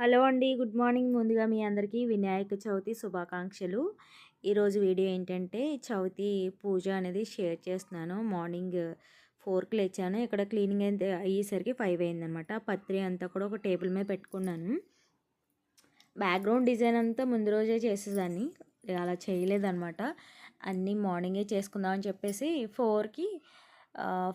Hello అండి. Good morning. ముందుగా మీ అందరికీ వినాయక చవితి శుభాకాంక్షలు. ఈరోజు వీడియో ఏంటంటే చవితి పూజ అనేది షేర్ చేస్తున్నాను. మార్నింగ్ ఫోర్కి లేచాను. ఇక్కడ క్లీనింగ్ అయితే అయ్యేసరికి ఫైవ్ అయిందనమాట. పత్రి అంతా కూడా ఒక టేబుల్ మీద పెట్టుకున్నాను. బ్యాక్గ్రౌండ్ డిజైన్ అంతా ముందు రోజే చేసేదాన్ని. అలా చేయలేదన్నమాట అన్నీ మార్నింగే చేసుకుందామని చెప్పేసి ఫోర్కి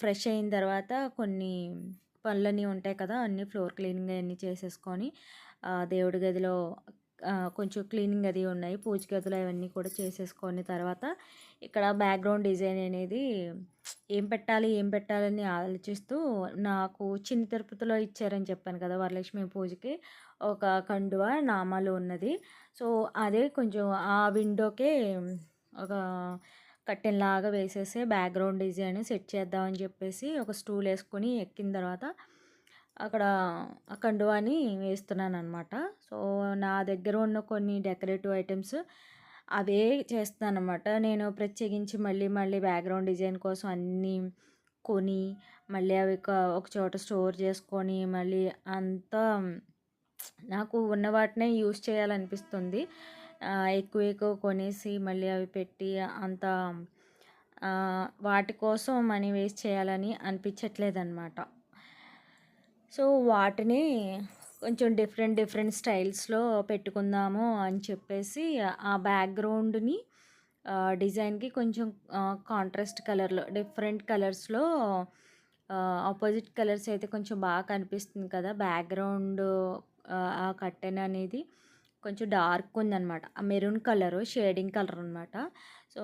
ఫ్రెష్ అయిన తర్వాత కొన్ని పనులన్నీ ఉంటాయి కదా అన్నీ ఫ్లోర్ క్లీనింగ్ అన్నీ చేసేసుకొని దేవుడి గదిలో కొంచెం క్లీనింగ్ అది ఉన్నాయి. పూజ గదులు అవన్నీ కూడా చేసేసుకొని తర్వాత ఇక్కడ బ్యాక్గ్రౌండ్ డిజైన్ అనేది ఏం పెట్టాలి ఏం పెట్టాలని ఆలోచిస్తూ నాకు చిన్న తిరుపతిలో ఇచ్చారని చెప్పాను కదా వరలక్ష్మి పూజకి. ఒక కండువ నామాలు ఉన్నది. సో అదే కొంచెం ఆ విండోకే ఒక కట్టెన్ లాగా వేసేసి బ్యాక్గ్రౌండ్ డిజైన్ సెట్ చేద్దామని చెప్పేసి ఒక స్టూల్ వేసుకొని ఎక్కిన తర్వాత అక్కడ ఆ కండువాని వేస్తున్నాను అనమాట సో నా దగ్గర ఉన్న కొన్ని డెకరేటివ్ ఐటమ్స్ అవే చేస్తాను అనమాట నేను ప్రత్యేకించి మళ్ళీ మళ్ళీ బ్యాక్గ్రౌండ్ డిజైన్ కోసం అన్నీ కొని మళ్ళీ అవి ఒక చోట స్టోర్ చేసుకొని మళ్ళీ అంతా నాకు ఉన్న వాటినే యూస్ చేయాలనిపిస్తుంది. ఎక్కువ ఎక్కువ కొనేసి మళ్ళీ అవి పెట్టి అంత వాటి కోసం మనీ వేస్ట్ చేయాలని అనిపించట్లేదన్నమాట. సో వాటిని కొంచెం డిఫరెంట్ డిఫరెంట్ స్టైల్స్లో పెట్టుకుందాము అని చెప్పేసి ఆ బ్యాక్గ్రౌండ్ని డిజైన్కి కొంచెం కాంట్రాస్ట్ కలర్లో డిఫరెంట్ కలర్స్లో ఆపోజిట్ కలర్స్ అయితే కొంచెం బాగా కనిపిస్తుంది కదా బ్యాక్గ్రౌండ్ ఆ కట్టెన్ అనేది. కొంచెం డార్క్ ఉందన్నమాట. ఆ మెరూన్ కలరు షేడింగ్ కలర్ అనమాట సో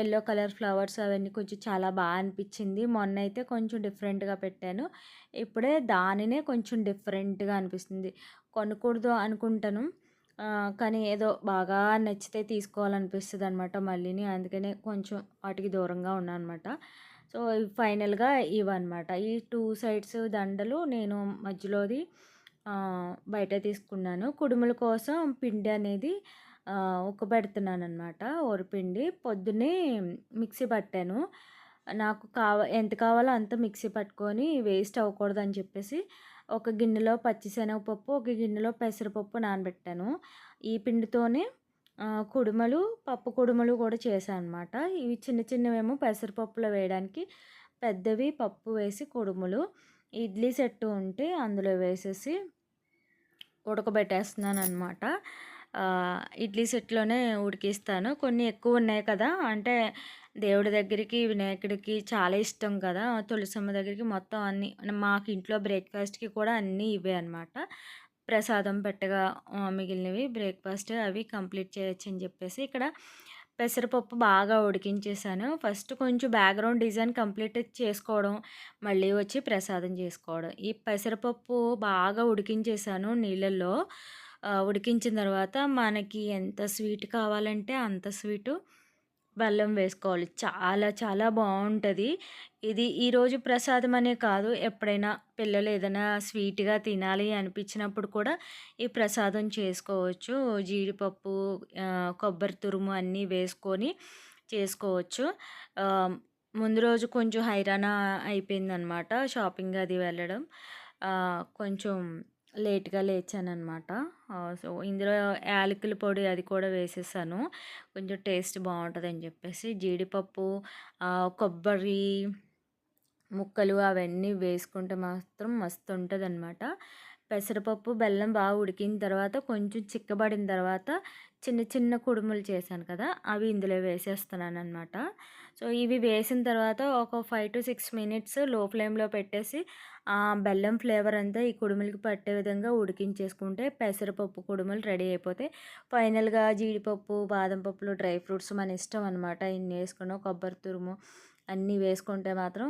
ఎల్లో కలర్ ఫ్లవర్స్ అవన్నీ కొంచెం చాలా బాగా అనిపించింది. మొన్న అయితే కొంచెం డిఫరెంట్గా పెట్టాను. ఇప్పుడే దానినే కొంచెం డిఫరెంట్గా అనిపిస్తుంది. కొనకూడదు అనుకుంటాను. కానీ ఏదో బాగా నచ్చితే తీసుకోవాలనిపిస్తుంది అనమాట మళ్ళీని. అందుకనే కొంచెం వాటికి దూరంగా ఉన్నాను అనమాట సో ఫైనల్గా ఇవన్నమాట. ఈ టూ సైడ్స్ దండలు నేను మధ్యలోది బయట తీసుకున్నాను. కుడుముల కోసం పిండి అనేది అనమాట ఓరిపిండి పొద్దున్నే మిక్సీ పట్టాను. నాకు కావ ఎంత కావాలో అంత మిక్సీ పట్టుకొని వేస్ట్ అవ్వకూడదు అని చెప్పేసి ఒక గిన్నెలో పచ్చిశనగపప్పు ఒక గిన్నెలో పెసరపప్పు నానబెట్టాను. ఈ పిండితోనే కుడుమలు పప్పు కుడుమలు కూడా చేశాను అనమాట ఇవి చిన్న చిన్నవేమో పెసరపప్పులో వేయడానికి పెద్దవి పప్పు వేసి కుడుములు ఇడ్లీ సెట్టు ఉంటే అందులో వేసేసి ఉడకబెట్టేస్తున్నాను అనమాట ఇడ్లీ సెట్లోనే ఉడికిస్తాను. కొన్ని ఎక్కువ ఉన్నాయి కదా అంటే దేవుడి దగ్గరికి వినాయకుడికి చాలా ఇష్టం కదా. తులసమ్మ దగ్గరికి మొత్తం అన్నీ మాకు ఇంట్లో బ్రేక్ఫాస్ట్కి కూడా అన్నీ ఇవే అనమాట ప్రసాదం పెట్టగా మిగిలినవి బ్రేక్ఫాస్ట్ అవి కంప్లీట్ చేయొచ్చు అని చెప్పేసి ఇక్కడ పెసరపప్పు బాగా ఉడికించేసాను. ఫస్ట్ కొంచెం బ్యాక్గ్రౌండ్ డిజైన్ కంప్లీట్ చేసుకోవడం మళ్ళీ వచ్చి ప్రసాదం చేసుకోవడం. ఈ పెసరపప్పు బాగా ఉడికించేసాను నీళ్ళల్లో. ఉడికించిన తర్వాత మనకి ఎంత స్వీట్ కావాలంటే అంత స్వీటు బెల్లం వేసుకోవాలి. చాలా చాలా బాగుంటుంది. ఇది ఈరోజు ప్రసాదం అనే కాదు ఎప్పుడైనా పిల్లలు ఏదైనా స్వీట్గా తినాలి అనిపించినప్పుడు కూడా ఈ ప్రసాదం చేసుకోవచ్చు. జీడిపప్పు కొబ్బరి తురుము అన్నీ వేసుకొని చేసుకోవచ్చు. ముందు రోజు కొంచెం హైరాణ అయిపోయిందనమాట షాపింగ్ అది వెళ్ళడం. కొంచెం లేట్గా లేచాననమాట. సో ఇందులో యాలకుల పొడి అది కూడా వేసేసాను. కొంచెం టేస్ట్ బాగుంటుంది అని చెప్పేసి జీడిపప్పు కొబ్బరి ముక్కలు అవన్నీ వేసుకుంటే మాత్రం మస్తు ఉంటుంది అనమాట పెసరపప్పు బెల్లం బాగా ఉడికిన తర్వాత కొంచెం చిక్కబడిన తర్వాత చిన్న చిన్న కుడుములు చేశాను కదా అవి ఇందులో వేసేస్తున్నాను అనమాట సో ఇవి వేసిన తర్వాత ఒక ఫైవ్ టు సిక్స్ మినిట్స్లో ఫ్లేమ్లో పెట్టేసి ఆ బెల్లం ఫ్లేవర్ అంతా ఈ కుడుములకి పట్టే విధంగా ఉడికించేసుకుంటే పెసరపప్పు కుడుములు రెడీ అయిపోతే ఫైనల్గా జీడిపప్పు బాదం పప్పులు డ్రై ఫ్రూట్స్ మన ఇష్టం అనమాట ఇన్ని వేసుకున్నాం కొబ్బరి తురుము అన్నీ వేసుకుంటే మాత్రం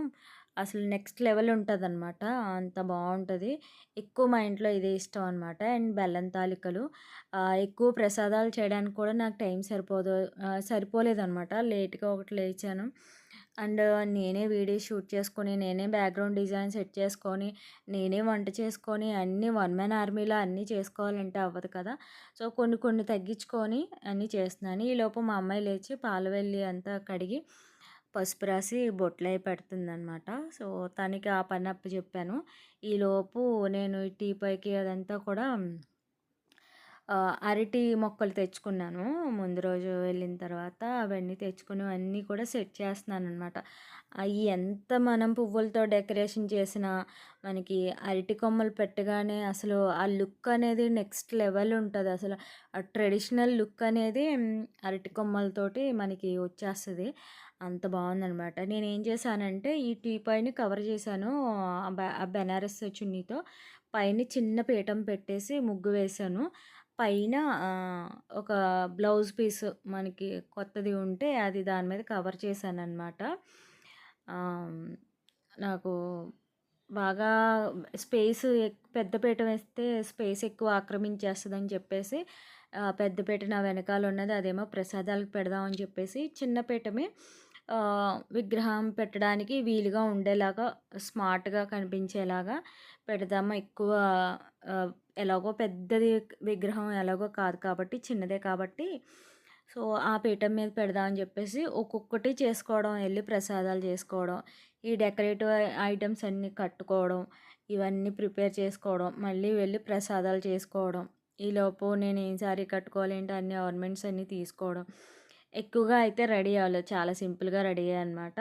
అసలు నెక్స్ట్ లెవెల్ ఉంటుంది అనమాట అంత బాగుంటుంది ఎక్కువ మా ఇంట్లో ఇదే ఇష్టం అనమాట. అండ్ బెల్లం తాలికలు. ఎక్కువ ప్రసాదాలు చేయడానికి కూడా నాకు టైం సరిపోదు సరిపోలేదన్నమాట లేట్గా ఒకటి లేచాను. అండ్ నేనే వీడియో షూట్ చేసుకొని నేనే బ్యాక్గ్రౌండ్ డిజైన్ సెట్ చేసుకొని నేనే వంట చేసుకొని అన్నీ వన్ మ్యాన్ ఆర్మీలో అన్నీ చేసుకోవాలంటే అవ్వదు కదా. సో కొన్ని కొన్ని తగ్గించుకొని అన్నీ చేస్తున్నాను. ఈలోపు మా అమ్మాయి లేచి పాలు వెళ్ళి అంతా కడిగి పసుపు రాసి బొట్లు పెడుతుందనమాట సో తనకి ఆ పని అప్ప చెప్పాను ఈలోపు నేను ఈ టీ పైకి అదంతా కూడా అరటి మొక్కలు తెచ్చుకున్నాను. ముందు రోజు వెళ్ళిన తర్వాత అవన్నీ తెచ్చుకుని అన్నీ కూడా సెట్ చేస్తున్నాను అనమాట అవి ఎంత మనం పువ్వులతో డెకరేషన్ చేసినా, మనకి అరటి కొమ్మలు పెట్టగానే అసలు ఆ లుక్ అనేది నెక్స్ట్ లెవెల్ ఉంటుంది. అసలు ఆ ట్రెడిషనల్ లుక్ అనేది అరటి కొమ్మలతోటి మనకి వచ్చేస్తుంది. అంత బాగుందనమాట నేను ఏం చేశానంటే ఈ టీ టీపాయ్‌ని కవర్ చేశాను ఆ బెనారస్ చున్నీతో. పైన చిన్న పీఠం పెట్టేసి ముగ్గు వేశాను. పైన ఒక బ్లౌజ్ పీస్ మనకి కొత్తది ఉంటే అది దాని మీద కవర్ చేశాననమాట. ఆహ్, నాకు బాగా స్పేస్ ఎక్ పెద్ద పీఠం వేస్తే స్పేస్ ఎక్కువ ఆక్రమించేస్తుందని చెప్పేసి పెద్దపీట పెద్ద నా వెనకాల ఉన్నది అదేమో ప్రసాదాలకు పెడదామని చెప్పేసి చిన్న పీఠమే విగ్రహం పెట్టడానికి వీలుగా ఉండేలాగా స్మార్ట్‌గా కనిపించేలాగా పెడదాము. ఎక్కువ ఎలాగో పెద్దది విగ్రహం ఎలాగో కాదు కాబట్టి చిన్నదే కాబట్టి సో, ఆ పీఠం మీద పెడదామని చెప్పేసి ఒక్కొక్కటి చేసుకోవడం, వెళ్ళి ప్రసాదాలు చేసుకోవడం, ఈ డెకరేటివ్ ఐటమ్స్ అన్నీ కట్టుకోవడం, ఇవన్నీ ప్రిపేర్ చేసుకోవడం, మళ్ళీ వెళ్ళి ప్రసాదాలు చేసుకోవడం. ఈలోపు నేను ఏం సారీ కట్టుకోవాలి ఏంటి అన్ని ఆర్నమెంట్స్ అన్నీ తీసుకోవడం. ఎక్కువగా అయితే రెడీ అవ్వలేదు. చాలా సింపుల్‌గా రెడీ అయ్యాననమాట.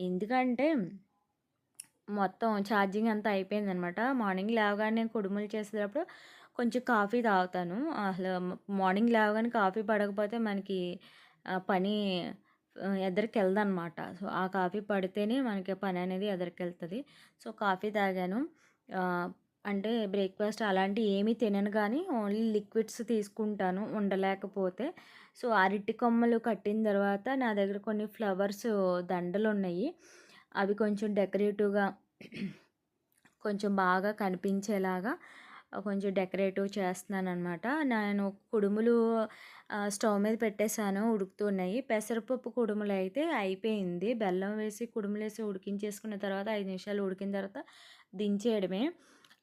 ఎందుకంటే మొత్తం ఛార్జింగ్ అంతా అయిపోయిందనమాట. మార్నింగ్ లేవగానే కుడుములు చేసేటప్పుడు కొంచెం కాఫీ తాగుతాను. అసలు మార్నింగ్ లేవగానే కాఫీ పడకపోతే మనకి పని ఆహ్, ఎదరికెళ్ళదనమాట. సో, ఆ కాఫీ పడితేనే మనకి పని పననేది వెళ్తుంది సో, కాఫీ తాగాను. అంటే బ్రేక్‌ఫాస్ట్ అలాంటివి ఏమీ తినను కానీ ఓన్లీ లిక్విడ్స్ తీసుకుంటాను ఉండలేకపోతే. సో, అరటి కొమ్మలు కట్టిన తర్వాత నా దగ్గర కొన్ని ఫ్లవర్స్ దండలు ఉన్నాయి అవి కొంచెం డెకరేటివ్‌గా కొంచెం బాగా కనిపించేలాగా కొంచెం డెకరేటివ్ చేస్తున్నాను అనమాట నేను కుడుములు స్టవ్ మీద పెట్టేసాను ఉడుకుతున్నాయి. పెసరపప్పు కుడుములు అయితే అయిపోయింది. బెల్లం వేసి కుడుములు వేసి ఉడికించేసుకున్న తర్వాత ఐదు నిమిషాలు ఉడికిన తర్వాత దించేయడమే.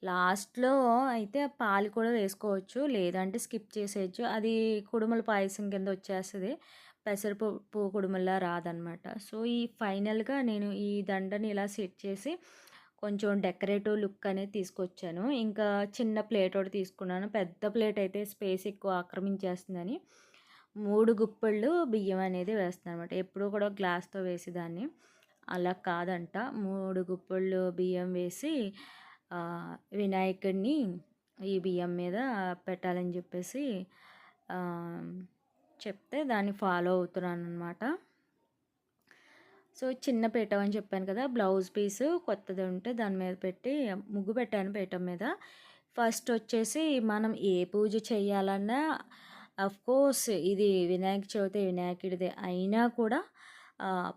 లాస్ట్‌లో అయితే పాలు కూడా వేసుకోవచ్చు. లేదంటే స్కిప్ చేసేయొచ్చు. అది కుడుముల పాయసం కింద వచ్చేస్తుంది పెసరపప్పు కుడుముల్లా రాదనమాట. సో, ఈ ఫైనల్‌గా నేను ఈ దండని ఇలా సెట్ చేసి కొంచెం డెకరేటివ్ లుక్ అనేది తీసుకొచ్చాను. ఇంకా చిన్న ప్లేట్ ఒకటి తీసుకున్నాను. పెద్ద ప్లేట్ అయితే స్పేస్ ఎక్కువ ఆక్రమించేస్తుందని మూడు గుప్పెళ్ళు బియ్యం అనేది వేస్తున్నాననమాట. ఎప్పుడూ కూడా గ్లాస్‌తో వేసేదాన్ని. అలా కాదంట. మూడు గుప్పెళ్ళు బియ్యం వేసి వినాయకుడిని ఈ బియ్యం మీద పెట్టాలని చెప్పేసి చెప్తే దాన్ని ఫాలో అవుతున్నాను అనమాట సో, చిన్న పీఠం అని చెప్పాను కదా! బ్లౌజ్ పీసు కొత్తది ఉంటే దాని మీద పెట్టి ముగ్గు పెట్టాను పీఠం మీద. ఫస్ట్ వచ్చేసి మనం ఏ పూజ చేయాలన్నా ఆఫ్‌కోర్స్ ఇది వినాయక చవితి వినాయకుడిదే అయినా కూడా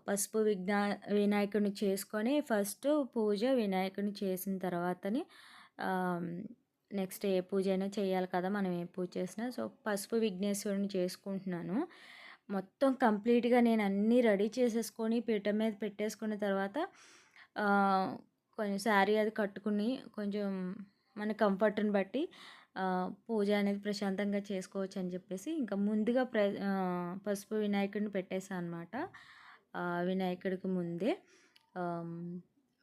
పసుపు విఘ్నా వినాయకుడిని చేసుకొని ఫస్ట్ పూజ వినాయకుడిని చేసిన తర్వాతనే నెక్స్ట్ ఏ పూజ అయినా చేయాలి కదా! మనం ఏ పూజ చేసినా. సో, పసుపు విఘ్నేశ్వరుడిని చేసుకుంటున్నాను. మొత్తం కంప్లీట్‌గా నేను అన్నీ రెడీ చేసేసుకొని పీఠం మీద పెట్టేసుకున్న తర్వాత కొంచెం శారీ అది కట్టుకుని కొంచెం మన కంఫర్ట్‌ని బట్టి పూజ అనేది ప్రశాంతంగా చేసుకోవచ్చు అని చెప్పేసి ఇంకా ముందుగా ప్ర పసుపు వినాయకుడిని పెట్టేశాను అనమాట. వినాయకుడికి ముందే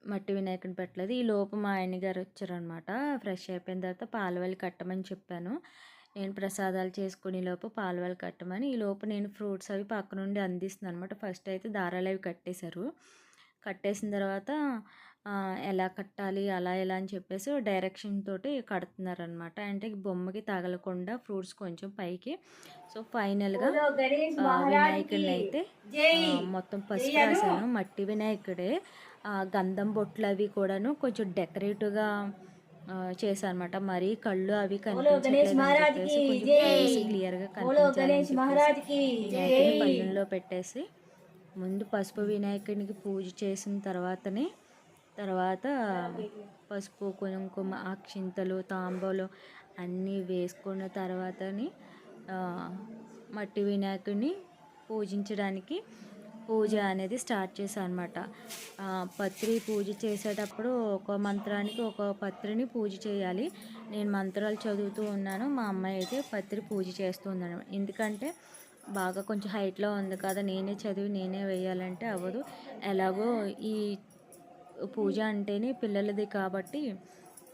మట్టి వినాయకుడిని పెట్టలేదు. ఈ లోపు మా ఆయన గారు వచ్చారనమాట. ఫ్రెష్ అయిపోయిన తర్వాత పాలవల్లి కట్టమని చెప్పాను. నేను ప్రసాదాలు చేసుకునే లోపు పాలవల్లి కట్టమని. ఈ లోపు నేను ఫ్రూట్స్ అవి పక్క నుండి అందిస్తున్నాను అనమాట. ఫస్ట్ అయితే దారాలు అవి కట్టేశారు. కట్టేసిన తర్వాత ఎలా కట్టాలి అలా ఇలా అని చెప్పేసి డైరెక్షన్ తోటి కడుతున్నారనమాట. అంటే బొమ్మకి తగలకుండా ఫ్రూట్స్ కొంచెం పైకి. సో, ఫైనల్‌గా ఆహ్, వినాయకుడినైతే ఆహ్, మొత్తం పసుపు రాసాను. మట్టి వినాయకుడే. గంధం బొట్లు అవి కూడాను కొంచెం డెకరేటివ్‌గా ఆహ్, చేశాననమాట. మరీ కళ్ళు అవి ఫేస్ క్లియర్‌గా వినాయకుడిని పళ్ళెంలో పెట్టేసి ముందు పసుపు వినాయకుడికి పూజ చేసిన తర్వాతనే తర్వాత పసుపు, కుంకుమ, అక్షింతలు, తాంబూలం అన్నీ వేసుకున్న తర్వాతనే ఆహ్, మట్టి వినాయకుడిని పూజించడానికి పూజ అనేది స్టార్ట్ చేశాను అనమాట. పత్రి పూజ చేసేటప్పుడు ఒక మంత్రానికి ఒక పత్రిని పూజ చేయాలి. నేను మంత్రాలు చదువుతూ ఉన్నాను. మా అమ్మాయి అయితే పత్రి పూజ చేస్తుందనమాట. ఎందుకంటే బాగా కొంచెం హైట్‌లో ఉంది కదా! నేనే చదివి నేనే వేయాలంటే అవ్వదు. ఎలాగో ఈ పూజ అంటేనే పిల్లలది కాబట్టి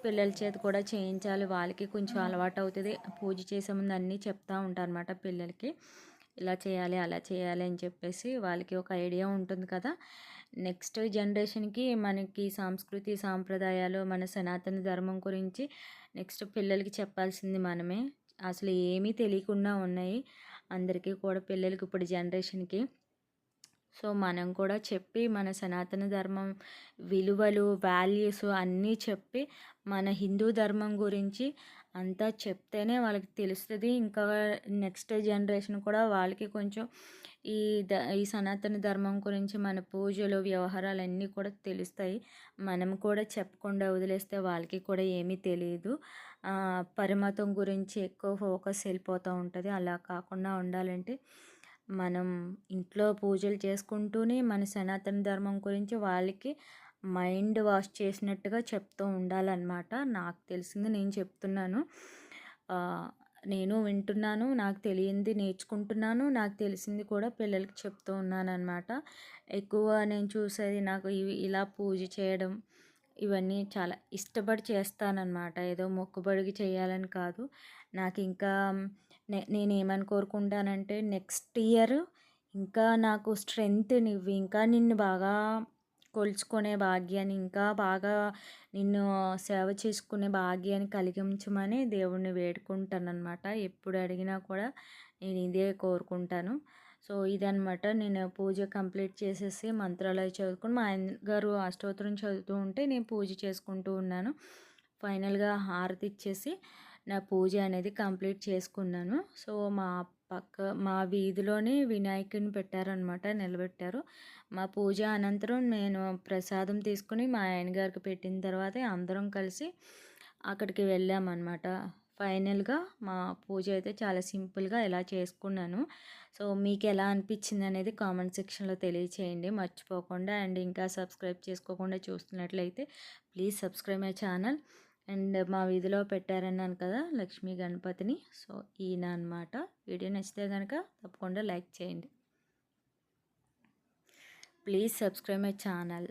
పిల్లల చేత కూడా చేయించాలి. వాళ్ళకి కొంచెం అలవాటు అవుతుంది పూజ చేసే ముందు అన్నీ చెప్తూ అనమాట పిల్లలకి. ఇలా చేయాలి అలా చేయాలి అని చెప్పేసి వాళ్ళకి ఒక ఐడియా ఉంటుంది కదా. నెక్స్ట్ జనరేషన్కి మనకి సంస్కృతి సాంప్రదాయాలు మన సనాతన ధర్మం గురించి నెక్స్ట్ పిల్లలకి చెప్పాల్సింది మనమే. అసలు ఏమీ తెలియకుండా ఉన్నాయి. అందరికీ కూడా పిల్లలకి ఇప్పుడు జనరేషన్కి సో మనం కూడా చెప్పి మన సనాతన ధర్మం విలువలు వాల్యూస్ అన్నీ చెప్పి మన హిందూ ధర్మం గురించి అంతా చెప్తేనే వాళ్ళకి తెలుస్తుంది. ఇంకా నెక్స్ట్ జనరేషన్ కూడా వాళ్ళకి కొంచెం ఈ ద ఈ సనాతన ధర్మం గురించి మన పూజలు వ్యవహారాలు అన్నీ కూడా తెలుస్తాయి. మనం కూడా చెప్పకుండా వదిలేస్తే వాళ్ళకి కూడా ఏమీ తెలియదు. పరిమతం గురించి ఎక్కువ ఫోకస్ వెళ్ళిపోతూ ఉంటుంది. అలా కాకుండా ఉండాలంటే మనం ఇంట్లో పూజలు చేసుకుంటూనే మన సనాతన ధర్మం గురించి వాళ్ళకి మైండ్ వాష్ చేసినట్టుగా చెప్తూ ఉండాలన్నమాట. నాకు తెలిసింది నేను చెప్తున్నాను. నేను వింటున్నాను నాకు తెలియంది నేర్చుకుంటున్నాను నాకు తెలిసింది కూడా పిల్లలకి చెప్తూ ఉన్నాను అనమాట ఎక్కువ నేను చూసేది నాకు ఇవి ఇలా పూజ చేయడం ఇవన్నీ చాలా ఇష్టపడి చేస్తానన్నమాట. ఏదో మొక్కుబడికి చేయాలని కాదు. నాకు ఇంకా నేను ఏమని కోరుకుంటానంటే నెక్స్ట్ ఇయర్ ఇంకా నాకు స్ట్రెంగ్త్ నువ్వు ఇంకా నిన్ను బాగా కొలుచుకునే భాగ్యాన్ని ఇంకా బాగా నిన్ను సేవ చేసుకునే భాగ్యాన్ని కలిగించమని దేవుణ్ణి వేడుకుంటాను అనమాట ఎప్పుడు అడిగినా కూడా నేను ఇదే కోరుకుంటాను. సో ఇదనమాట నేను పూజ కంప్లీట్ చేసేసి మంత్రాలయం చదువుకుని మా ఆయన గారు అష్టోత్తరం చదువుతూ ఉంటే నేను పూజ చేసుకుంటూ ఉన్నాను. ఫైనల్గా హారతి ఇచ్చేసి నా పూజ అనేది కంప్లీట్ చేసుకున్నాను. సో మా పక్క మా వీధిలోనే వినాయకుడిని పెట్టారనమాట నిలబెట్టారు. మా పూజ అనంతరం నేను ప్రసాదం తీసుకుని మా ఆయన గారికి పెట్టిన తర్వాత అందరం కలిసి అక్కడికి వెళ్ళామన్నమాట. ఫైనల్గా మా పూజ అయితే చాలా సింపుల్గా ఎలా చేసుకున్నాను. సో మీకు ఎలా అనిపించింది అనేది కామెంట్ సెక్షన్లో తెలియచేయండి. మర్చిపోకుండా అండ్ ఇంకా సబ్స్క్రైబ్ చేసుకోకుండా చూస్తున్నట్లయితే please subscribe my channel. And మా వీధిలో పెట్టారన్నాను కదా లక్ష్మీ గణపతిని. సో ఈయన అనమాట వీడియో నచ్చితే కనుక తప్పకుండా లైక్ చేయండి. Please subscribe my channel.